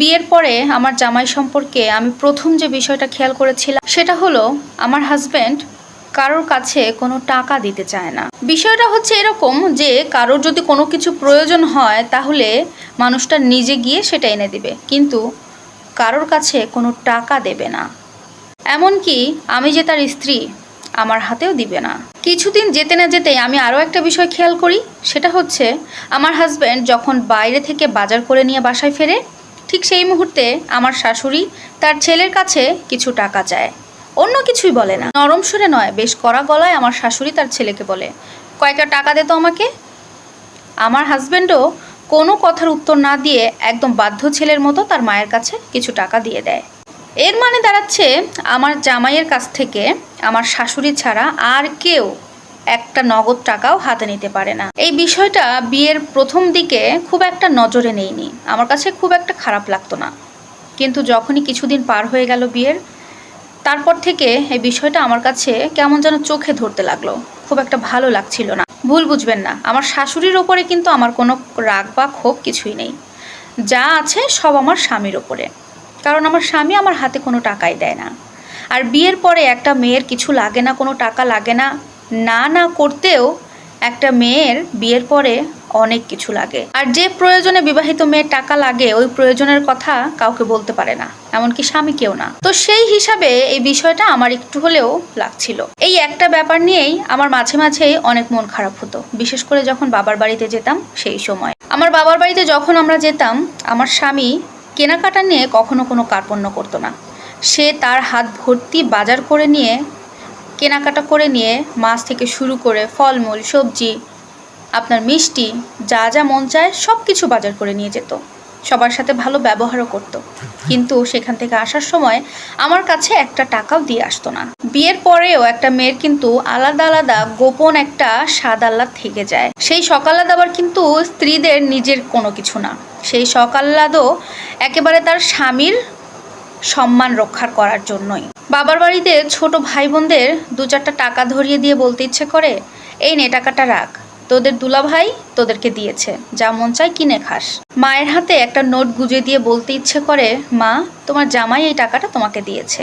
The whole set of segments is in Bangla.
বিয়ের পরে আমার জামাই সম্পর্কে আমি প্রথম যে বিষয়টা খেয়াল করেছিলাম, সেটা হলো আমার হাজব্যান্ড কারোর কাছে কোনো টাকা দিতে চায় না। বিষয়টা হচ্ছে এরকম যে কারোর যদি কোনো কিছু প্রয়োজন হয়, তাহলে মানুষটা নিজে গিয়ে সেটা এনে দিবে। কিন্তু কারোর কাছে কোনো টাকা দেবে না। এমনকি আমি যে তার স্ত্রী, আমার হাতেও দিবে না। কিছুদিন যেতে না যেতে আমি আরও একটা বিষয় খেয়াল করি, সেটা হচ্ছে আমার হাজব্যান্ড যখন বাইরে থেকে বাজার করে নিয়ে বাসায় ফেরে ঠিক সেই মুহূর্তে আমার শাশুড়ি তার ছেলের কাছে কিছু টাকা চায়। অন্য কিছুই বলে না। নরম সুরে নয়, বেশ কড়া গলায় আমার শাশুড়ি তার ছেলেকে বলে কয়েকটা টাকা দে তো আমাকে? আমার হাজব্যান্ডও কোনো কথার উত্তর না দিয়ে একদম বাধ্য ছেলের মতো তার মায়ের কাছে কিছু টাকা দিয়ে দেয়। এর মানে দাঁড়াচ্ছে, আমার জামাইয়ের কাছ থেকে আমার শাশুড়ি ছাড়া আর কেউ একটা নগদ টাকাও হাতে নিতে পারে না। এই বিষয়টা বিয়ের প্রথম দিকে খুব একটা নজরে নেইনি। আমার কাছে খুব একটা খারাপ লাগতো না। কিন্তু যখনই কিছুদিন পার হয়ে গেল বিয়ের, তারপর থেকে এই বিষয়টা আমার কাছে কেমন যেন চোখে ধরতে লাগল। খুব একটা ভালো লাগছিল না। ভুল বুঝবেন না, আমার শাশুড়ির ওপরে কিন্তু আমার কোনো রাগ বা ক্ষোভ কিছুই নেই। যা আছে সব আমার স্বামীর ওপরে। কারণ আমার স্বামী আমার হাতে কোনো টাকাই দেয় না। আর বিয়ের পরে একটা মেয়ের কিছু লাগে না, কোনো টাকা লাগে না না না করতেও একটা মেয়ের বিয়ের পরে অনেক কিছু লাগে। আর যে প্রয়োজনে বিবাহিত মেয়ের টাকা লাগে, ওই প্রয়োজনের কথা কাউকে বলতে পারে না, এমনকি স্বামী কেউ না। তো সেই হিসাবে এই বিষয়টা আমার একটু হলেও লাগছিল। এই একটা ব্যাপার নিয়েই আমার মাঝে মাঝেই অনেক মন খারাপ হতো, বিশেষ করে যখন বাবার বাড়িতে যেতাম সেই সময়। আমার বাবার বাড়িতে যখন আমরা যেতাম, আমার স্বামী কেনাকাটা নিয়ে কখনো কোনো কার্পণ্য করতো না। সে তার হাত ভর্তি বাজার করে নিয়ে কেনাকাটা করে নিয়ে মাছ থেকে শুরু করে ফলমূল, সবজি, আপনার মিষ্টি, যা যা মন চায় সব কিছু বাজার করে নিয়ে যেত। সবার সাথে ভালো ব্যবহারও করত। কিন্তু সেখান থেকে আসার সময় আমার কাছে একটা টাকাও দিয়ে আসতো না। বিয়ের পরেও একটা মেয়ের কিন্তু আলাদা আলাদা গোপন একটা স্বাদ আহ্লাদ থেকে যায়। সেই সকালাদ আবার কিন্তু স্ত্রীদের নিজের কোনো কিছু না। সেই সকাল্লাদও একেবারে তার স্বামীর সম্মান রক্ষার করার জন্যই। বাবার বাড়িতে ছোট ভাই বোনদের দু চারটা টাকা ধরিয়ে দিয়ে বলতে ইচ্ছে করে, এই নে টাকাটা রাখ। তোদের দুলাভাই তোদেরকে দিয়েছে। যা মন চায় কিনে খাস। মায়ের হাতে একটা নোট গুজে দিয়ে বলতে ইচ্ছে করে, মা, তোমার জামাই এই টাকাটা তোমাকে দিয়েছে।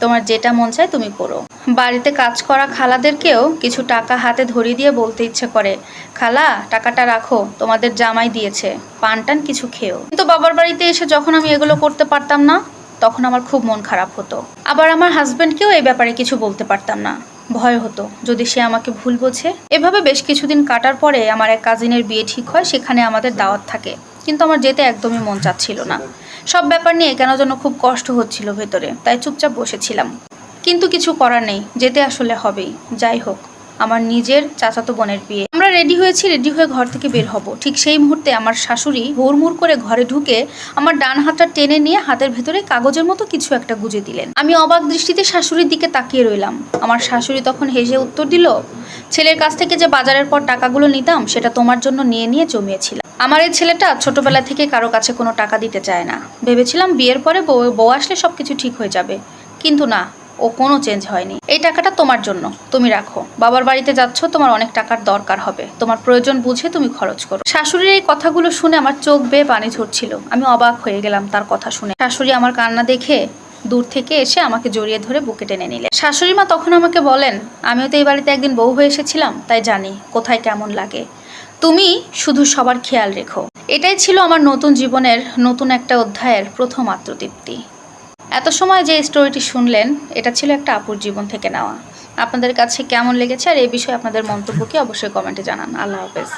তোমার যেটা মন চায় তুমি করো। বাড়িতে কাজ করা খালাদেরকেও কিছু টাকা হাতে ধরিয়ে দিয়ে বলতে ইচ্ছে করে, খালা, টাকাটা রাখো, তোমাদের জামাই দিয়েছে পান টান কিছু খেও। কিন্তু বাবার বাড়িতে এসে যখন আমি এগুলো করতে পারতাম না তখন আমার খুব মন খারাপ হতো। আবার আমার হাজব্যান্ডকেও এই ব্যাপারে কিছু বলতে পারতাম না। ভয় হতো, যদি সে আমাকে ভুল বোঝে। এভাবে বেশ কিছুদিন কাটার পরে আমার এক কাজিনের বিয়ে ঠিক হয়, সেখানে আমাদের দাওয়াত থাকে। কিন্তু আমার যেতে একদমই মন চাচ্ছিল না। সব ব্যাপার নিয়ে কেন যেন খুব কষ্ট হচ্ছিল ভেতরে, তাই চুপচাপ বসেছিলাম। কিন্তু কিছু করার নেই, যেতে আসলে হবেই। যাই হোক আমার নিজের চাচাতো বোনের বিয়ে। আমরা রেডি হয়েছি রেডি হয়ে ঘর থেকে বের হব। ঠিক সেই মুহূর্তে আমার শাশুড়ি হুড়মুড় করে ঘরে ঢুকে আমার ডান হাতটা টেনে নিয়ে হাতের ভেতরে কাগজের মতো কিছু একটা গুজে দিলেন। আমি অবাক দৃষ্টিতে শাশুড়ির দিকে তাকিয়ে রইলাম। আমার শাশুড়ি তখন হেসে উত্তর দিল, ছেলের কাছ থেকে যে বাজারের পর টাকাগুলো নিতাম, সেটা তোমার জন্য নিয়ে নিয়ে জমিয়েছিলাম। আমার এই ছেলেটা ছোটবেলা থেকে কারও কাছে কোনো টাকা দিতে চায় না। ভেবেছিলাম বিয়ের পরে বউ বউ আসলে সব কিছু ঠিক হয়ে যাবে। কিন্তু না ও কোনো চেঞ্জ হয়নি। এই টাকাটা তোমার জন্য, তুমি রাখো। বাবার বাড়িতে যাচ্ছ, তোমার অনেক টাকার দরকার হবে। তোমার প্রয়োজন বুঝে তুমি খরচ করো। শাশুড়ির এই কথাগুলো শুনে আমার চোখ বেয়ে পানি ঝরছিল। আমি অবাক হয়ে গেলাম তার কথা শুনে। শাশুড়ি আমার কান্না দেখে দূর থেকে এসে আমাকে জড়িয়ে ধরে বুকে টেনে নিলে শাশুড়ি মা তখন আমাকে বলেন, আমিও তো এই বাড়িতে একদিন বউ হয়ে এসেছিলাম, তাই জানি কোথায় কেমন লাগে। তুমি শুধু সবার খেয়াল রেখো। এটাই ছিল আমার নতুন জীবনের নতুন একটা অধ্যায়ের প্রথম আত্মতৃপ্তি। এত সময় যে স্টোরিটি শুনলেন, এটা ছিল একটা আপুর জীবন থেকে নেওয়া। আপনাদের কাছে কেমন লেগেছে আর এই বিষয়ে আপনাদের মন্তব্য কি, অবশ্যই কমেন্টে জানান। আল্লাহ হাফেজ।